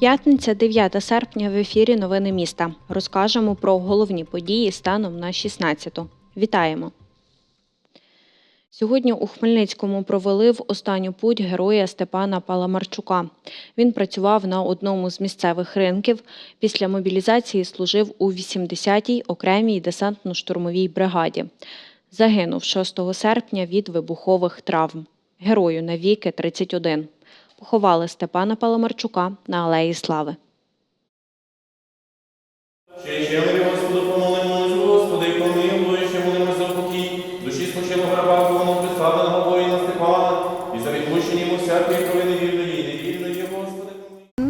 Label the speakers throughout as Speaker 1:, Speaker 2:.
Speaker 1: П'ятниця, 9 серпня в ефірі Новини міста. Розкажемо про головні події станом на 16-ту. Вітаємо! Сьогодні у Хмельницькому провели в останню путь героя Степана Паламарчука. Він працював на одному з місцевих ринків. Після мобілізації служив у 80-й окремій десантно-штурмовій бригаді. Загинув 6 серпня від вибухових травм. Герою навіки 31. Поховали Степана Паламарчука на Алеї Слави.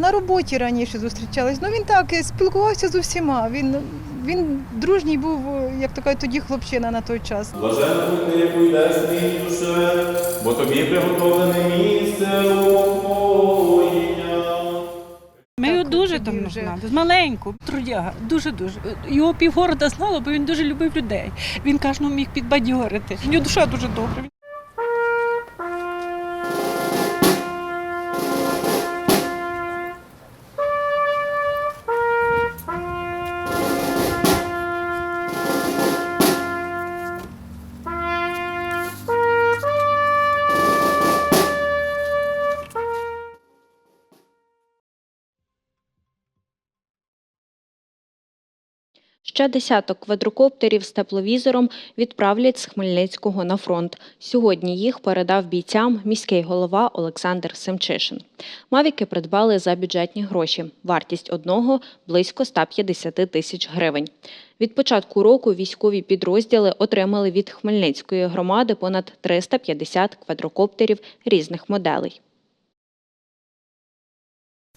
Speaker 2: На роботі раніше зустрічались. Ну він так е, спілкувався з усіма. Він, він дружній був, е, як то кажуть, тоді хлопчина на той час.
Speaker 3: Блаженно будь яку йдеш ти, душе, бо тобі приготовлене місце упокоєння.
Speaker 4: Ми його дуже
Speaker 2: вже.
Speaker 4: знали, з маленьку, трудяга, дуже дуже. Його півгорода знало, бо він дуже любив людей. Він кожного міг підбадьорити. У нього душа дуже добра.
Speaker 1: Ще десяток квадрокоптерів з тепловізором відправлять з Хмельницького на фронт. Сьогодні їх передав бійцям міський голова Олександр Семчишин. Мавіки придбали за бюджетні гроші. Вартість одного близько 150 тисяч гривень. Від початку року військові підрозділи отримали від Хмельницької громади понад 350 квадрокоптерів різних моделей.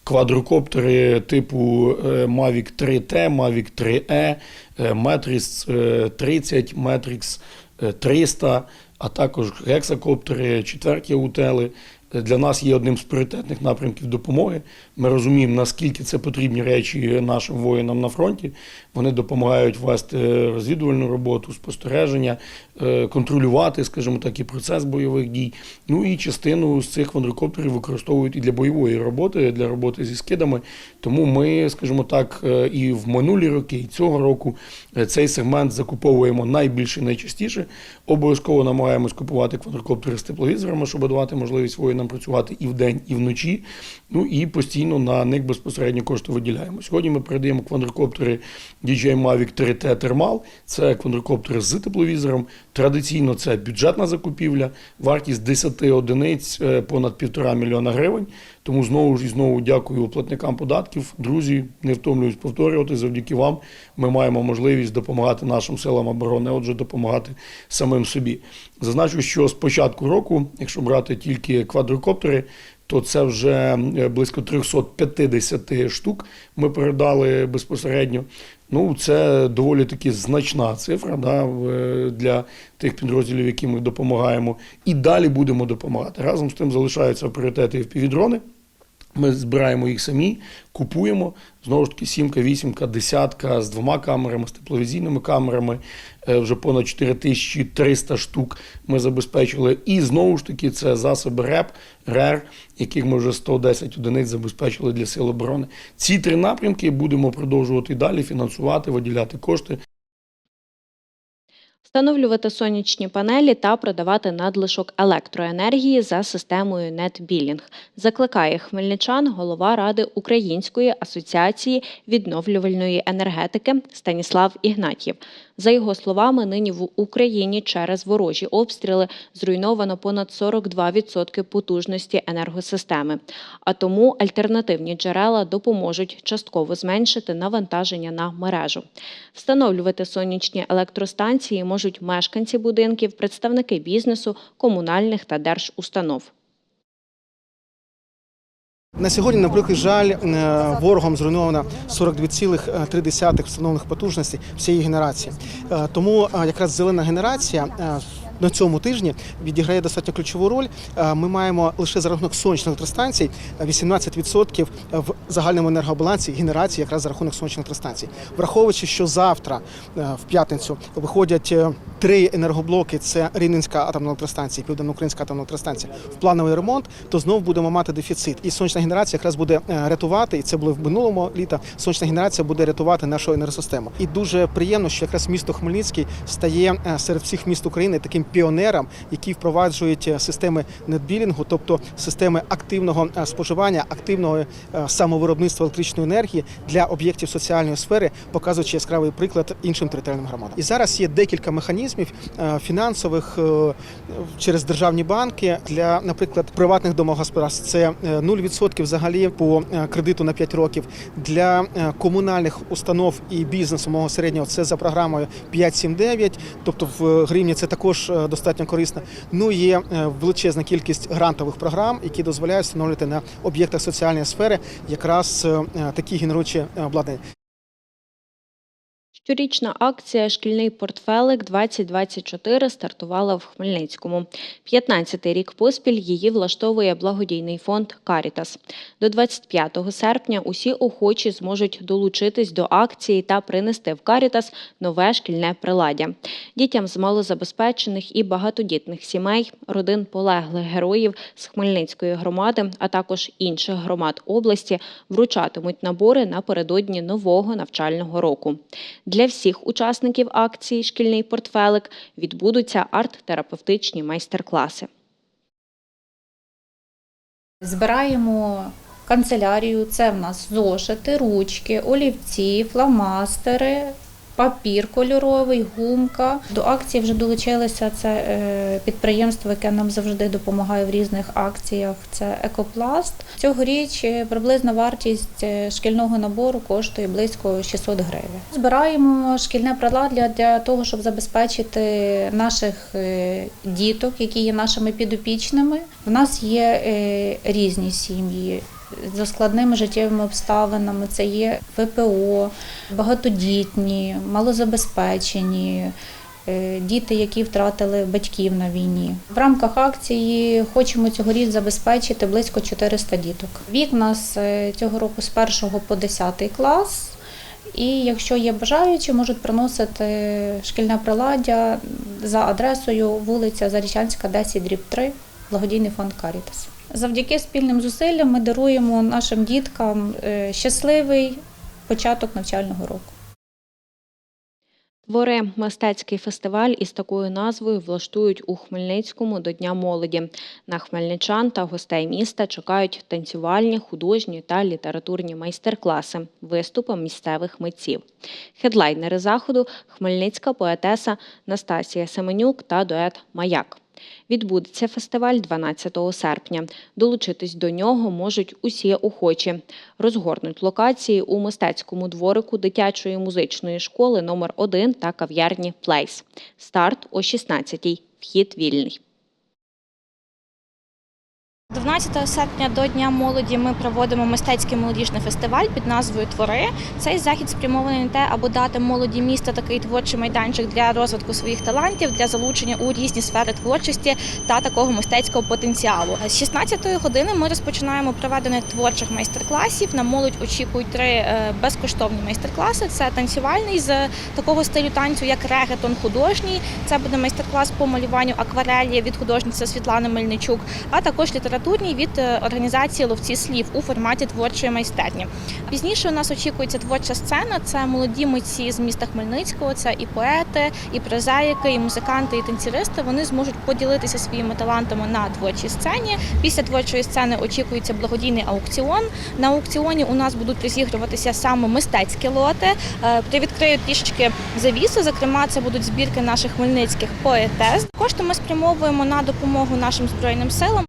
Speaker 5: Квадрокоптери типу е, Mavic 3T, Mavic 3E, е, Matrix е, 30, Matrix е, 300, а також гексакоптери, четверті утели. Для нас є одним з пріоритетних напрямків допомоги. Ми розуміємо, наскільки це потрібні речі нашим воїнам на фронті. Вони допомагають вести розвідувальну роботу, спостереження, е, контролювати, скажімо так, і процес бойових дій. Ну і частину з цих квадрокоптерів використовують і для бойової роботи, для роботи зі скидами. Тому ми, скажімо так, е, і в минулі роки, і цього року е, цей сегмент закуповуємо найбільше і найчастіше. Обов'язково намагаємось купувати квадрокоптери з тепловізорами, щоб давати можливість воїнам працювати і вдень, і вночі. Ну і постійно на них безпосередньо кошти виділяємо. Сьогодні ми передаємо квадрокоптери DJI Mavic 3T Thermal. Це квадрокоптери з тепловізором. Традиційно це бюджетна закупівля, вартість 10 одиниць е, понад півтора мільйона гривень. Тому знову ж і знову дякую платникам податків. Друзі, не втомлююсь повторювати. Завдяки вам ми маємо можливість допомагати нашим силам оборони, отже, допомагати самим собі. Зазначу, що з початку року, якщо брати тільки квадрокоптери, то це вже е, близько 350 штук ми передали безпосередньо. Ну, це доволі таки значна цифра да, для тих підрозділів, яким ми допомагаємо. І далі будемо допомагати. Разом з тим залишаються пріоритети і впівдрони. Ми збираємо їх самі, купуємо. Знову ж таки, сімка, вісімка, десятка з двома камерами, з тепловізійними камерами. Е, Вже понад 4300 штук ми забезпечили. І знову ж таки, це засоби РЕП, РЕР, яких ми вже 110 одиниць забезпечили для Сил оборони. Ці три напрямки будемо продовжувати далі фінансувати, виділяти кошти.
Speaker 1: Встановлювати сонячні панелі та продавати надлишок електроенергії за системою NetBilling. Закликає хмельничан голова Ради Української асоціації відновлювальної енергетики Станіслав Ігнатів. За його словами, нині в Україні через ворожі обстріли зруйновано понад 42% потужності енергосистеми. А тому альтернативні джерела допоможуть частково зменшити навантаження на мережу. Встановлювати сонячні електростанції можуть мешканці будинків, представники бізнесу, комунальних та держустанов.
Speaker 6: На сьогодні, на превеликий жаль, е, ворогом зруйновано 42,3 встановлених потужностей всієї генерації. Е, Тому е, якраз зелена генерація е, на цьому тижні відіграє достатньо ключову роль. Е, Ми маємо лише за рахунок сонячних електростанцій е, 18% в загальному енергобалансі генерації якраз за рахунок сонячних електростанцій. Враховуючи, що завтра, е, в п'ятницю, виходять е, три енергоблоки: це Рівненська атомна електростанція, Південноукраїнська атомна електростанція в плановий ремонт, то знов будемо мати дефіцит. І сонячна генерація якраз буде е, рятувати, і це було в минулому літа. Сонячна генерація буде рятувати нашу енергосистему. І дуже приємно, що якраз місто Хмельницький стає е, серед всіх міст України таким піонером, які впроваджують е, системи нетбілінгу, тобто системи активного е, споживання, активного е, самовиробництва електричної енергії для об'єктів соціальної сфери, показуючи яскравий приклад іншим територіальним громадам. І зараз є декілька механізмів фінансових через державні банки для, наприклад, приватних домогосподарств. Це е, 0% взагалі по кредиту на 5 років. Для комунальних установ і бізнесу мого середнього це за програмою 5-7-9, тобто в гривні це також достатньо корисна. Ну є е, величезна кількість грантових програм, які дозволяють встановлювати на об'єктах соціальної сфери якраз е, е, такі генеруючі е, обладнання.
Speaker 1: Щорічна акція Шкільний портфелик 2024 стартувала в Хмельницькому. 15-й рік поспіль її влаштовує благодійний фонд Карітас. До 25 серпня усі охочі зможуть долучитись до акції та принести в Карітас нове шкільне приладдя. Дітям з малозабезпечених і багатодітних сімей, родин полеглих героїв з Хмельницької громади, а також інших громад області вручатимуть набори напередодні нового навчального року. Для всіх учасників акції Шкільний портфелик відбудуться арт-терапевтичні майстер-класи.
Speaker 7: Збираємо канцелярію. Це в нас зошити, ручки, олівці, фломастери, папір кольоровий, гумка. До акції вже долучилися це е, підприємство, яке нам завжди допомагає в різних акціях. Це Екопласт. Цьогоріч е, приблизна вартість е, шкільного набору коштує близько 600 гривень. Збираємо шкільне приладдя для того, щоб забезпечити наших діток, які є нашими підопічними. В нас є різні сім'ї за складними життєвими обставинами. Це є ВПО, багатодітні, малозабезпечені. е, Діти, які втратили батьків на війні, в рамках акції хочемо цьогоріч забезпечити близько 400 діток. Вік у нас е, цього року з 1 по 10 клас. І якщо є бажаючі, можуть приносити шкільне приладдя за адресою вулиця Зарічанська, 10 дріб 3, благодійний фонд Карітас. Завдяки спільним зусиллям ми даруємо нашим діткам е, щасливий початок навчального року.
Speaker 1: Твори мистецький фестиваль із такою назвою влаштують у Хмельницькому до Дня молоді. На хмельничан та гостей міста чекають танцювальні, художні та літературні майстер-класи, виступи місцевих митців. Хедлайнери заходу хмельницька поетеса Настасія Семенюк та дует Маяк. Відбудеться фестиваль 12 серпня. Долучитись до нього можуть усі охочі. Розгорнуть локації у мистецькому дворику дитячої музичної школи номер 1 та кав'ярні Плейс. Старт о 16-й. Вхід вільний.
Speaker 8: 12 серпня до Дня молоді ми проводимо мистецький молодіжний фестиваль під назвою Твори. Цей захід спрямований на те, аби дати молоді міста такий творчий майданчик для розвитку своїх талантів, для залучення у різні сфери творчості та такого мистецького потенціалу. З 16-ї години ми розпочинаємо проведення творчих майстер-класів. На молодь очікують три е, безкоштовні майстер-класи. Це танцювальний з такого стилю танцю, як регетон художній. Це буде майстер-клас по малюванню акварелі від художниці Світлани Мельничук, а також літературний від е, організації ловці слів у форматі творчої майстерні. Пізніше у нас очікується творча сцена. Це молоді митці з міста Хмельницького, це і поети, і прозаїки, і музиканти, і танцюристи. Вони зможуть поділитися своїми талантами на творчій сцені. Після творчої сцени очікується благодійний аукціон. На аукціоні у нас будуть розігруватися саме мистецькі лоти. Е, Привідкрию трішечки завісу. Зокрема, це будуть збірки наших хмельницьких поетес. Кошти ми спрямовуємо на допомогу нашим збройним силам.